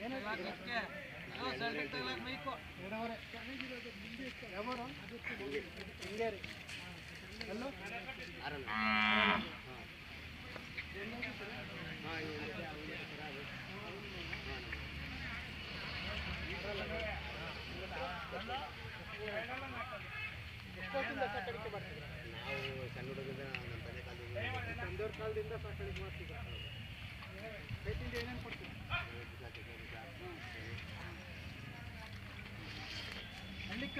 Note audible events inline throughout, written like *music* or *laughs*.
ಜಾಸ್ತಿ ತಂದೆ ತೋರಿಸ್ತಿದ್ದಾರೆ ಕಾಲದಿಂದ ಕಾಲದಿಂದ ಸಾಕಾಣಿಕೆ ಮೇಲೆ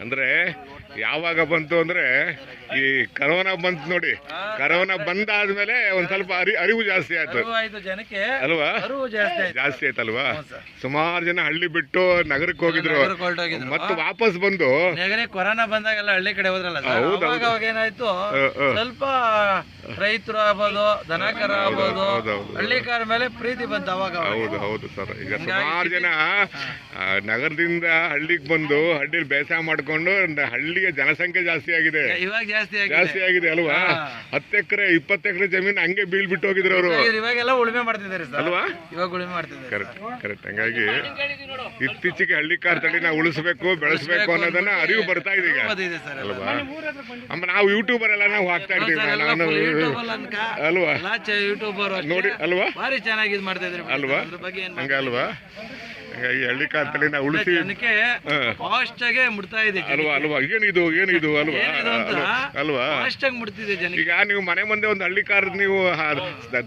ಅಂದ್ರೆ ಯಾವಾಗ ಬಂತು ಅಂದ್ರೆ ಈ ಕರೋನಾ ಬಂತು ನೋಡಿ. ಕರೋನಾ ಬಂದಾದ್ಮೇಲೆ ಒಂದ್ ಸ್ವಲ್ಪ ಅರಿ ಅರಿವು ಜಾಸ್ತಿ ಆಯ್ತು. ಅಲ್ವಾ? ಜಾಸ್ತಿ ಆಯ್ತು. ಜಾಸ್ತಿ ಆಯ್ತಲ್ವಾ? ಸುಮಾರು ಜನ ಹಳ್ಳಿ ಬಿಟ್ಟು ನಗರಕ್ಕೆ ಹೋಗಿದ್ರು. ಮತ್ತೆ ವಾಪಸ್ ಬಂದು ಕೊರೋನಾ ಬಂದಾಗೆಲ್ಲ ಹಳ್ಳಿ ಕಡೆ ಹೋದ್ರಲ್ಲ ಅವಾಗ ಏನಾಯ್ತು. ಸ್ವಲ್ಪ ರೈತರು ಆಗ್ಬೋದು ದನಕರ ಆಗ್ಬೋದು. ಹಳ್ಳಿಕಾರ ಮೇಲೆ ಪ್ರೀತಿ ಬಂತ ಅವಾಗ. ಹೌದು ಹೌದು ಸರ್. ಈಗ ಸುಮಾರು ಜನ ನಗರದಿಂದ ಹಳ್ಳಿಗೆ ಬಂದು ಹಳ್ಳಿಲಿ ಬೇಸಾಯ ಮಾಡ್ಕೊಂಡು ಹಳ್ಳಿಯ ಜನಸಂಖ್ಯೆ ಜಾಸ್ತಿ ಆಗಿದೆ. ಇವಾಗ ಜಾಸ್ತಿ ಆಗಿದೆ. ಜಾಸ್ತಿ ಆಗಿದೆ ಅಲ್ವಾ. ಹತ್ತು ಎಕರೆ ಇಪ್ಪತ್ತು ಎಕರೆ ಜಮೀನು ಹಂಗೆ ಬೀಳ್ಬಿಟ್ಟು ಹೋಗಿದ್ರು ಅವರು. ಇವಾಗ- ಇವಾಗೆಲ್ಲ ಉಳುಮೆ ಮಾಡ್ತಿದ್ದಾರೆ ಸರ್. ಅಲ್ವಾ? ಇವಾಗ ಉಳುಮೆ ಮಾಡ್ತಿದ್ದಾರೆ ಕರೆಕ್ಟ್ ಕರೆಕ್ಟ್. ಹಂಗಾಗಿ ಇತ್ತೀಚೆಗೆ ತಳಿ ತಳಿನ ಉಳಿಸ್ಬೇಕು ಬೆಳೆಸ್ಬೇಕು ಅನ್ನೋದನ್ನ ಅರಿವು ಬರ್ತಾ ಇದೆ ಈಗ. ಬಂದಿದೆ ಸರ್ ಎಲ್ಲ. ಅಲ್ವಾ? ಅಮ್ಮ ನಾವು ಯೂಟ್ಯೂಬರ್ ಎಲ್ಲ ನಾವು ಹಾಕ್ತಾ ಇರ್ತೀವಿ ಸರ್, ಎಲ್ಲ ನಾನು full YouTube ಅಲ್ಲಿ ಅನ್ಕ. ಅಲ್ವಾ? ಎಲ್ಲ ಯೂಟ್ಯೂಬರ್ ನೋಡಿ ಅಲ್ವಾ? ಭಾರಿ ಚೆನ್ನಾಗಿ ಇದು ಮಾಡ್ತಾ ಅಲ್ವಾ? ಅದ್ರ ಬಗ್ಗೆ ಏನ್ ಹಂಗ ಅಲ್ವಾ? ಹಂಗಾಗಿ ಹಳ್ಳಿಕಾರ ತಳಿನ ಉಳಿಸಿ ಜನಕ್ಕೆ. ಫಾಸ್ಟ್ ಆಗಿ ಮುಡ್ತಾ ಇದೆ ಅಲ್ವಾ ಅಲ್ವಾ? ಏನಿದು ಏನಿದು ಅಲ್ವಾ? ಅಲ್ವಾ? ಫಾಸ್ಟ್ ಆಗಿ ಮುಡ್ತಿದೆ ಜನಕ್ಕೆ. ಈಗ ನೀವು ಮನೆ ಮುಂದೆ ಒಂದು ಹಳ್ಳಿ ಕಾರ್ ನೀವು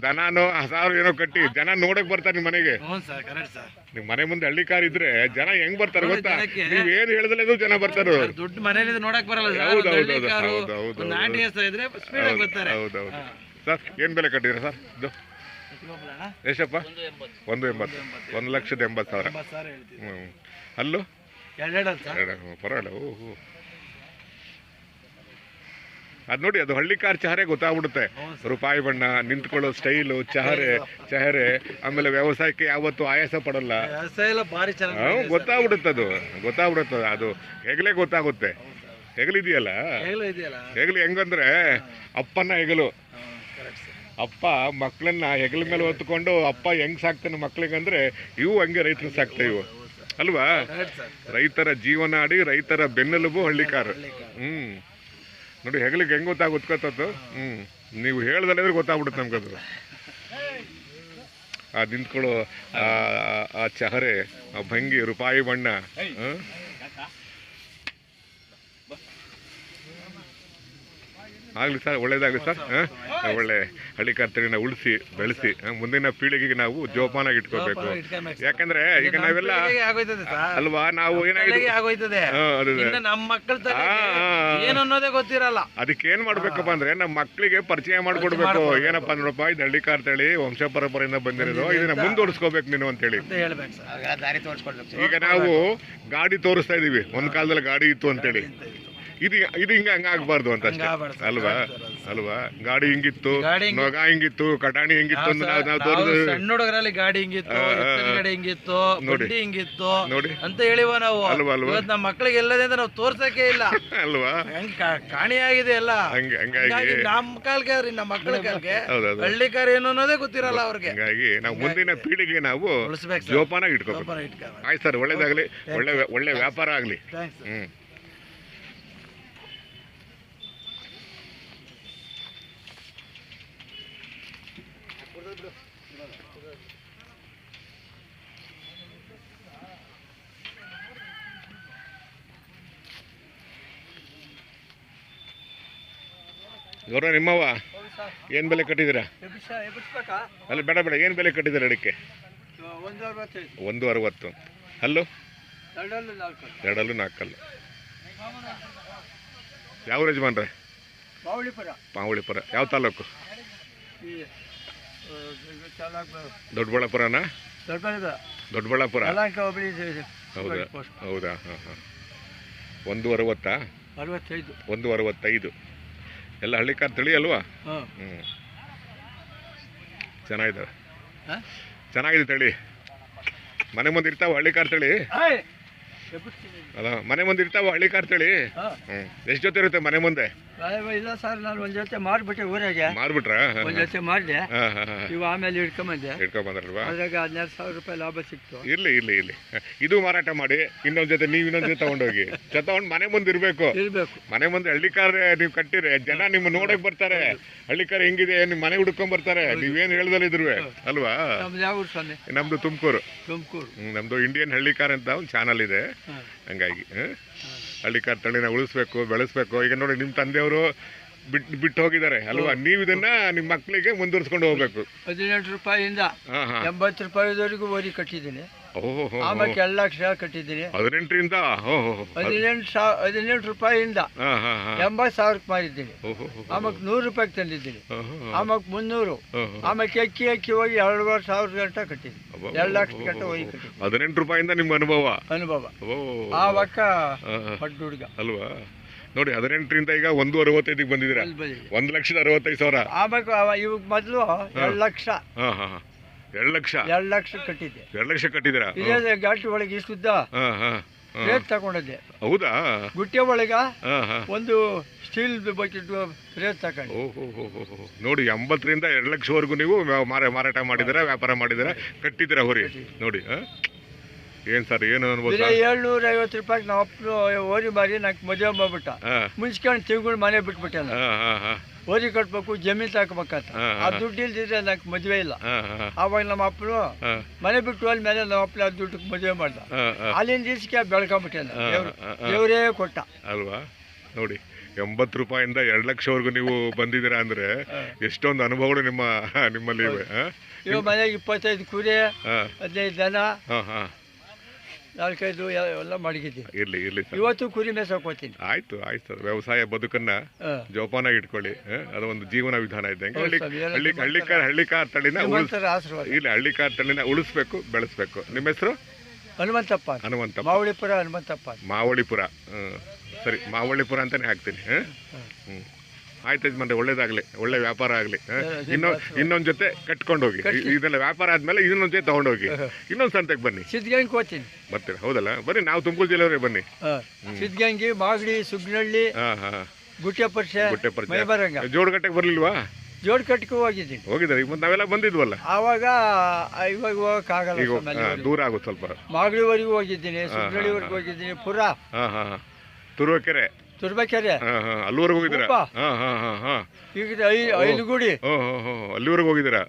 ದನನೋ ಹಸಾರು ಏನೋ ಕಟ್ಟಿ ಜನ ನೋಡಕ್ ಬರ್ತಾರೆ ನಿಮ್ಮ ಮನೆಗೆ. ನಿಮ್ ಮನೆ ಮುಂದೆ ಹಳ್ಳಿ ಕಾರ್ ಇದ್ರೆ ಜನ ಹೆಂಗ್ ಬರ್ತಾರೆ ಗೊತ್ತಾ? ನೀವ್ ಏನ್ ಹೇಳಿದ್ರೆ ಜನ ಬರ್ತಾರೆ ದುಡ್ಡು ಮನೇಲಿ ನೋಡಕ್ ಬರಲ್ಲ ಹೌದು, ಹೌದು, ಹೌದು, ಹೌದು, ಹೌದು, ಹೌದು. ಹೌದೌದು ಸರ್ ಏನ್ ಬೆಲೆ ಕಟ್ಟಿದ್ರ ಸರ್? ಇದು? ಎಷ್ಟಪ್ಪ ಒಂದು ಎಂಬತ್ತು. ಒಂದು ಲಕ್ಷದ ಎಂಬತ್ತು ಸಾವಿರ. ಹ್ಮ್. ಅಲ್ಲೂ? ಎರಡು, ಪರವಾಗಿಲ್ಲ. ಓಹೋ ಅದು ನೋಡಿ ಅದು ಹಳ್ಳಿ ಕಾರ್ ಚಹರೆ ಗೊತ್ತಾಗ್ಬಿಡುತ್ತೆ. ರೂಪಾಯಿ ಬಣ್ಣ ನಿಂತ್ಕೊಳ್ಳೋ ಸ್ಟೈಲು ಚಹರೆ ಚಹರೆ ಆಮೇಲೆ ವ್ಯವಸಾಯಕ್ಕೆ ಯಾವತ್ತು ಆಯಾಸ ಪಡಲ್ಲ. ಗೊತ್ತಾಗ್ಬಿಡುತ್ತೆ ಅದು. ಗೊತ್ತಾಗ್ಬಿಡುತ್ತೆ ಅದು. ಹೆಗಲೇ ಗೊತ್ತಾಗುತ್ತೆ. ಹೆಗಲಿದೆಯಲ್ಲ ಹೇಗಲೂ ಹೆಂಗಂದ್ರೆ ಅಪ್ಪನ ಹೆಗಲು. ಅಪ್ಪ ಮಕ್ಕಳನ್ನ ಹೆಗಲ ಮೇಲೆ ಹೊತ್ಕೊಂಡು ಅಪ್ಪ ಹೆಂಗ್ ಸಾಕ್ತಾನೆ ಮಕ್ಳಿಗಂದ್ರೆ ಇವು ಹಂಗೆ ರೈತರು ಸಾಕ್ತಾ ಇವು. ಅಲ್ವಾ? ರೈತರ ಜೀವನಾಡಿ ರೈತರ ಬೆನ್ನೆಲುಬು ಹಳ್ಳಿಕಾರ. ಹ್ಮ್. ನೋಡಿ ಹೆಗಲಿಗೆ ಹೆಂಗ್ ಗೊತ್ತಾಗ ಉತ್ಕೋತದ್ದು ಹ್ಮ್. ನೀವು ಹೇಳ್ದಲ್ಲಿದ್ರೆ ಗೊತ್ತಾಗ್ಬಿಡುತ್ತೆ ನಮ್ಗದು ಆ, ನಿಂತ್ಕೊಳ್ಳೋ ಆ ಚಹರೆ, ಆ ಭಂಗಿ, ರೂಪಾಯಿ ಬಣ್ಣ ಆಗ್ಲಿ ಸರ್ ಒಳ್ಳೇದಾಗಲಿ ಸರ್ ಹಾ? ಒಳ್ಳೆ ಹಳ್ಳಿ ಕರ್ತರಿನ ಉಳಿಸಿ ಬೆಳೆಸಿ ಮುಂದಿನ ಪೀಳಿಗೆಗೆ ನಾವು ಜೋಪಾನಾಗಿ ಇಟ್ಕೋಬೇಕು. ಯಾಕಂದ್ರೆ ಈಗ ನಾವೆಲ್ಲ ಆಗೋಯ್ತದೆ ಸರ್. ಅಲ್ವಾ? ನಾವು ಏನಾಗಿದೆ? ಅದಕ್ಕೆ ಏನ್ ಮಾಡ್ಬೇಕಪ್ಪ ಅಂದ್ರೆ ನಮ್ಮ ಮಕ್ಕಳಿಗೆ ಪರಿಚಯ ಮಾಡ್ಕೊಡ್ಬೇಕು. ಏನಪ್ಪ ನೋಡಪ್ಪ ಇದು ಹಳ್ಳಿ ಕಾರ್ ತಳಿ ವಂಶ ಪರಂಪರೆಯಿಂದ ಬಂದಿರೋದು. ಇದನ್ನ ಮುಂದುವರ್ಸ್ಕೋಬೇಕು ನೀನು ಅಂತೇಳಿ ಅಂತ ಹೇಳಿ ಈಗ ನಾವು ಗಾಡಿ ತೋರಿಸ್ತಾ ಇದೀವಿ. ಒಂದ್ ಕಾಲದಲ್ಲಿ ಗಾಡಿ ಇತ್ತು ಅಂತೇಳಿ ಇದು ಇದು ಹಿಂಗ ಹಂಗ ಆಗ್ಬಾರ್ದು ಅಂತ ಅಷ್ಟೇ. ಹಂಗಾಗ್ಬಾರ್ದು. ಅಲ್ವಾ? ಅಲ್ವಾ? ಗಾಡಿ ಹಿಂಗಿತ್ತು ಗಾಡಿ ಹಿಂಗ್- ನೊಗ ಹಿಂಗಿತ್ತು ಕಟಾಣಿ ಹಿಂಗಿತ್ತು ಅಂತ ನಾವು ನಾವು ನಾವು ತೋರಿಸ್ ಸಣ್ಣ ಹುಡುಗರಲ್ಲಿ ಗಾಡಿ ಹಿಂಗಿತ್ತು. ಎತ್ತಿನ ಗಾಡಿ ಹಿಂಗಿತ್ತು ನೋಡಿ. ಹಿಂಗಿತ್ತು ನೋಡಿ. ಅಂತ ಹೇಳಿವ ನಾವು. ಅಲ್ವಾ, ಅಲ್ವಾ? ಇವತ್ತು ನಮ್ಮ ಮಕ್ಕಳಿಗೆ ಎಲ್ಲದೇ ಅಂತ ನಾವು ತೋರ್ಸಕ್ಕೆ ಇಲ್ಲ. *laughs* ಅಲ್ವಾ? ಹೆಂಗ್ ಕಾ- ಕಾಣಿಯಾಗಿದೆ ಎಲ್ಲ. ಹಂಗೆ ಹಂಗಾಗಿ ಹಂಗಾಗಿ ನಮ್ಮ ಕಾಲ್ಗೆ ಅವ್ರಿ ನಮ್ಮ ಮಕ್ಕಳ ಕಾಲ್ಗೆ ಹೌದೌದು. ಹಳ್ಳಿ ಕಾರ್ ಏನು ಅನ್ನೋದೇ ಗೊತ್ತಿರಲ್ಲ ಅವ್ರಿಗೆ. ಹಂಗಾಗಿ ನಾವು ಮುಂದಿನ ಪೀಳಿಗೆ ನಾವು ಉಳಿಸ್ಬೇಕು ಸರ್. ಜೋಪಾನಾಗಿ ಇಟ್ಕೋಬೇಕು. ಜೋಪಾನ ಇಟ್ಕೊಬೇಕು. ಆಯ್ತು ಸರ್ ಒಳ್ಳೇದಾಗ್ಲಿ. ಒಳ್ಳೆ ಒಳ್ಳೆ ವ್ಯಾಪಾರ ಆಗ್ಲಿ. Thanks hmm. ಗೌರವ ನಿಮ್ಮವ ಏನು ಬೆಲೆ ಕಟ್ಟಿದ್ದೀರಾ? ಅಲ್ಲ ಬೇಡ ಬೇಡ ಏನು ಬೆಲೆ ಕಟ್ಟಿದ್ದೀರಾ ಅಡಿಕೆ? ಒಂದು ಅರವತ್ತು. ಅಲ್ಲೂ ಎರಡಲ್ಲು ನಾಲ್ಕು. ಎರಡಲ್ಲೂ ನಾಲ್ಕಲ್ಲು. ಯಾವ ಯಜಮಾನ್ರೆ? ಮಾವಳಿಪುರ ಪಾವಳಿಪುರ ಯಾವ ತಾಲೂಕು? ದೊಡ್ಡಬಳ್ಳಾಪುರನಾ? ದೊಡ್ಡ ದೊಡ್ಡಬಳ್ಳಾಪುರ. ಹೌದಾ? ಹೌದಾ? ಹಾಂ ಹಾಂ. ಒಂದು ಅರವತ್ತಾ? ಅರವತ್ತೈದು. ಒಂದು ಅರವತ್ತೈದು. ಎಲ್ಲ ಹಳ್ಳಿಕಾರ್ ತಳಿ ಅಲ್ವಾ ಹ್ಮ್. ಹ್ಞೂ ಚೆನ್ನಾಗಿದ್ದಾವೆ ಚೆನ್ನಾಗಿದೆ ತಳಿ. ಮನೆ ಮುಂದೆ ಇರ್ತಾವ ಹಳ್ಳಿ ಕಾರ್ ತಳಿ ಮನೆ ಮುಂದೆ ಇರ್ತಾವ ಹಳ್ಳಿ ಕಾರ್ ತಳಿ. ಎಷ್ಟು ಜೊತೆ ಇರುತ್ತೆ ಮನೆ ಮುಂದೆ? ಇಲ್ಲ ಸರ್ ನಾನು ಒಂದ್ ಜೊತೆ ಮಾರ್ಬಿಟ್ಟೆ ಊರಾಗೆ. ಮಾರ್ಬಿಟ್ರ ಒಂದ್ ಜೊತೆ ಮಾಡಿದೆ. ಇವು ಆಮೇಲೆ ಇಟ್ಕೊಂಡ್ಬಂದೆ ಇಟ್ಕೊಂಡ್ಬಂದ್ರಲ್ವಾ ಅದ್ರಾಗ ಹದಿನಾರು ಸಾವಿರ ರೂಪಾಯಿ ಲಾಭ ಸಿಕ್ತು. ಇರ್ಲಿ ಇರ್ಲಿ ಇರ್ಲಿ. ಇದು ಮಾರಾಟ ಮಾಡಿ ಇನ್ನೊಂದ್ ಜೊತೆ ನೀವು ಇನ್ನೊಂದ್ ಜೊತೆ ತಗೊಂಡೋಗಿ. ತಗೊಂಡು ಮನೆ ಮುಂದೆ ಇರ್ಬೇಕು. ಇರ್ಬೇಕು. ಮನೆ ಮುಂದೆ ಹಳ್ಳಿ ಕಾರ್ ನೀವು ಕಟ್ಟಿರಿ. ಜನ ನಿಮ್ಮ ನೋಡಕ್ ಬರ್ತಾರೆ. ಹಳ್ಳಿ ಕಾರ್ ಹೆಂಗಿದೆ ನಿಮ್ ಮನೆ ಹುಡ್ಕೊಂಡ್ ಬರ್ತಾರೆ. ನೀವೇನ್ ಹೇಳ್ದಲ್ಲ ಇದ್ರು ಅಲ್ವಾ? ನಮ್ದು ತುಮಕೂರು. ತುಮಕೂರು. ನಮ್ದು ಇಂಡಿಯನ್ ಹಳ್ಳಿ ಕಾರ್ ಅಂತ ಒಂದು ಚಾನಲ್ ಇದೆ. ಹಂಗಾಗಿ? ಹಳ್ಳಿ ಕಾರ್ ತಳಿನ ಉಳಿಸ್ಬೇಕು ಬೆಳೆಸ್ಬೇಕು. ಈಗ ನೋಡಿ ನಿಮ್ಮ ತಂದೆಯವರು ಬಿಟ್ ಬಿಟ್ಟು ಹೋಗಿದ್ದಾರೆ ಅಲ್ವಾ? ನೀವು ಇದನ್ನ ನಿಮ್ಮ ಮಕ್ಕಳಿಗೆ ಮುಂದುವರ್ಸ್ಕೊಂಡು ಹೋಗ್ಬೇಕು. ಹದಿನೆಂಟು ರೂಪಾಯಿಂದ ಎಂಬತ್ತು ರೂಪಾಯಿವರೆಗೂ ಓದಿ ಕಟ್ಟಿದ್ದೀನಿ. ಆಮೇಲೆ ಎಲ್ಲ ಲಕ್ಷ ಕಟ್ಟಿದ್ದೀನಿ ಹದಿನೆಂಟರಿಂದ? ಹದಿನೆಂಟು ಸಾವಿರ ಹದಿನೆಂಟು ರೂಪಾಯಿಯಿಂದ ಎಂಬತ್ತು ಸಾವಿರಕ್ಕೆ ಮಾರಿದ್ದೀನಿ ಆಮೇಲೆ ನೂರು ರೂಪಾಯಿಗೆ ತಂದಿದ್ದೀನಿ ಆಮೇಲೆ ಮುನ್ನೂರು. ಆಮೇಲೆ ಅಕ್ಕಿ ಅಕ್ಕಿ ಹೋಗಿ ಎರಡೂವರೆ ಸಾವಿರ ಗಂಟೆ ಕಟ್ಟಿದ್ದೀನಿ ಎರಡು ಲಕ್ಷ ಗಂಟೆ ಹೋಗಿ ಹದಿನೆಂಟು ರೂಪಾಯಿಂದ ನಿಮ್ಮ ಅನುಭವ? ಅನುಭವ. ಆವಕ್ಕ ಹಾ. ಹುಡುಗ. ಅಲ್ವಾ? ನೋಡಿ ಹದಿನೆಂಟರಿಂದ ಈಗ ಒಂದು ಅರವತ್ತೈದಿಗೆ ಬಂದಿದ್ದೀರಾ? ಒಂದು ಲಕ್ಷದ ಅರವತ್ತೈದು ಸಾವಿರ. ಆಮೇಲೆ ಇವಾಗ ಮೊದಲು ಎರಡು ಲಕ್ಷ. ಹಾ ಹಾ ಹಾ. ಎರಡು ಲಕ್ಷ. ಎರಡು ಲಕ್ಷ ಕಟ್ಟಿದ್ದೆ. ಎರಡು ಲಕ್ಷ ಕಟ್ಟಿದ್ರ ಇದೇ ಘಾಟಿ ಒಳಗೆ ಹಾ ಹಾ ರೇಟ್ ತಗೊಂಡಿದ್ದೆ. ಹೌದಾ? ಗುಟ್ಟೆ ಒಳಗ ಹಾ ಹಾ. ಒಂದು ಸ್ಟೀಲ್ ಬಕೆಟ್ ರೇಟ್ ತಗೊಂಡು. ನೋಡಿ ಎಂಬತ್ತರಿಂದ ಎರಡು ಲಕ್ಷವರೆಗೂ ನೀವು ಮಾರ ಮಾರಾಟ ಮಾಡಿದ್ರೆ ವ್ಯಾಪಾರ ಮಾಡಿದಿರ ಕಟ್ಟಿದಿರ ಹೊರಿ. ನೋಡಿ? ಏನ್ ಸರ್ ಏನು ಅನ್ಬೋದು ಏಳ್ನೂರ ಐವತ್ತು ರೂಪಾಯಿ ನಾವು ಓರಿ ಮಾರಿ ನಂಗೆ ಮದುವೆ ಮಾಡ್ಬಿಟ್ಟ. ಮುನ್ಸ್ಕೊಂಡು ತಿಂಗಳು ಮನೆ ಬಿಟ್ಬಿಟ್ಟೆ ಹಾ ಕಟ್ಬೇಕು ಜಮೀನ್ ತಾಕಬೇಕಂತ. ಆ ದುಡ್ಡು ಇಲ್ದಿದ್ರೆ ನಂಗೆ ಮದುವೆ ಇಲ್ಲ. ಅವಾಗ ಆವಾಗ ನಮ್ಮ ಅಪ್ಪನು ಮನೆ ಬಿಟ್ಟು ಮೇಲೆ ನಮ್ಮ ಅಪ್ಪನ ದುಡ್ಡು ಮದ್ವೆ ಮಾಡ್ದ. ಅಲ್ಲಿನ ದಿವಸಕ್ಕೆ ಬೆಳ್ಕೊಂಬಿಟ್ಟೆ ದೇವ್ರು. ದೇವರೇ ಕೊಟ್ಟ. ಅಲ್ವಾ? ನೋಡಿ ಎಂಬತ್ತು ರೂಪಾಯಿಂದ ಎರಡು ಲಕ್ಷವರೆಗೂ ನೀವು ಬಂದಿದ್ದೀರಾ ಅಂದ್ರೆ ಎಷ್ಟೊಂದು ಅನುಭವಗಳು ನಿಮ್ಮ ನಿಮ್ಮಲ್ಲಿ ಇವೆ ಆ? ಇವಾಗ ಮನೆಗೆ ಇಪ್ಪತ್ತೈದು ಕುರಿ ಹದಿನೈದು ದನ ನಾಲ್ಕೈದು ಎಲ್ಲ ಮಾಡಿದ್ದೀನಿ ಇರ್ಲಿ ಇರ್ಲಿ ಸರ್. ಇವತ್ತು ಕುರಿ ಮೇಸಕ್ಕೆ ಹೋಗ್ತೀನಿ ಆಯ್ತು ಆಯ್ತು ಸರ್. ವ್ಯವಸಾಯ ಬದುಕನ್ನ ಹಾಂ. ಜೋಪಾನ ಇಟ್ಕೊಳ್ಳಿ? ಅದು ಒಂದು ಜೀವನ ವಿಧಾನ ಇದೆ. ಹಳ್ಳಿ ಹಳ್ಳಿ ಹಳ್ಳಿಕಾರ್ ಹಳ್ಳಿಕಾರ್ ತಳಿನ ಇಲ್ಲಿ ಹಳ್ಳಿ ಆಶೀರ್ವಾದ. ಇಲ್ಲ ಹಳ್ಳಿಕಾರ್ ತಳಿನ ಉಳಿಸ್ಬೇಕು ಬೆಳೆಸ್ಬೇಕು. ನಿಮ್ಮ ಹೆಸರು? ಹನುಮಂತಪ್ಪ. ಹನುಮಂತ ಮಾವಳಿಪುರ ಹನುಮಂತಪ್ಪ ಮಾವಳಿಪುರ. ಹ್ಮ್. ಸರಿ ಮಾವಳಿಪುರ ಅಂತಾನೆ ಹಾಕ್ತೀನಿ. ಹ? ಆಯ್ತು ಯಜಮಾನ್ರೆ ಒಳ್ಳೇದಾಗ್ಲಿ ಒಳ್ಳೆ ವ್ಯಾಪಾರ ಆಗ್ಲಿ? ಇನ್ನೊ ಇನ್ನೊಂದ್ ಜೊತೆ ಕಟ್ಕೊಂಡು ಹೋಗಿ ಇ- ಇದೆಲ್ಲ ವ್ಯಾಪಾರ ಆದ್ಮೇಲೆ ಇನ್ನೊಂದ್ ಜೊತೆ ತಗೊಂಡೋಗಿ. ಇನ್ನೊಂದ್ ಸಂತೆಗೆ ಬನ್ನಿ. ಸಿದ್ಧಗಂಗೆ ಹೋಗ್ತೀನಿ. ಬರ್ತೀರಾ? ಹೌದಲ್ಲ? ಬನ್ನಿ ನಾವು ತುಮಕೂರು ಜಿಲ್ಲೆಯವರೇ ಬನ್ನಿ. ಸಿದ್ಧಗಂಗೆ ಮಾಗಡಿ ಸುಗ್ನಳ್ಳಿ ಹಾ ಹಾ ಗುಟ್ಟೆ ಪರಿಸೆ ಗುಟ್ಟೆ ಪರಿಚಯ ಮೈಬರಂಗ. ಜೋಡಗಟ್ಟೆಗೆ ಬರ್ಲಿಲ್ವಾ? ಜೋಡ್ ಹೋಗಿದ್ದೀನಿ. ಹೋಗಿದ್ರೆ ಈಗ ನಾವೆಲ್ಲ ಬಂದಿದ್ವಲ್ಲ? ಆವಾಗ ಇವಾಗ ಹೋಗಕ್ಕಾಗಲ್ಲ ದೂರ ಆಗುತ್ತೆ ಸ್ವಲ್ಪ. ಮಾಗಡಿವರೆಗೂ ಹೋಗಿದ್ದೀನಿ ಸುಗ್ನಳ್ಳಿವರೆಗೂ ಹೋಗಿದ್ದೀನಿ ಪುರ. ಹಾ ಹಾ ಹಾ. ತುರುವಕೆರೆ. ತುರ್ಬಕೆರೆ ಅಲ್ಲಿವರೆಗೆ ಹೋಗಿದ್ದೀರಾ? ಈಗ ಐ ಐದುಗುಡಿ ಓ ಹೋ ಹೋ ಅಲ್ಲಿವರೆಗೂ ಹೋಗಿದ್ದೀರಾ?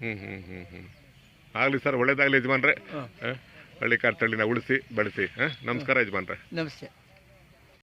ಹ್ಞೂ ಹ್ಞೂ ಹ್ಞೂ ಹ್ಞೂ ಆಗಲಿ ಸರ್ ಒಳ್ಳೇದಾಗಲಿ ಯಜಮಾನ್ರೆ. ಹಳ್ಳಿ ಕಾರ್ತಳ್ಳಿನ ಉಳಿಸಿ ಬೆಳೆಸಿ. ಹಾಂ ನಮಸ್ಕಾರ ಯಜಮಾನ್ರೆ. ನಮಸ್ತೆ.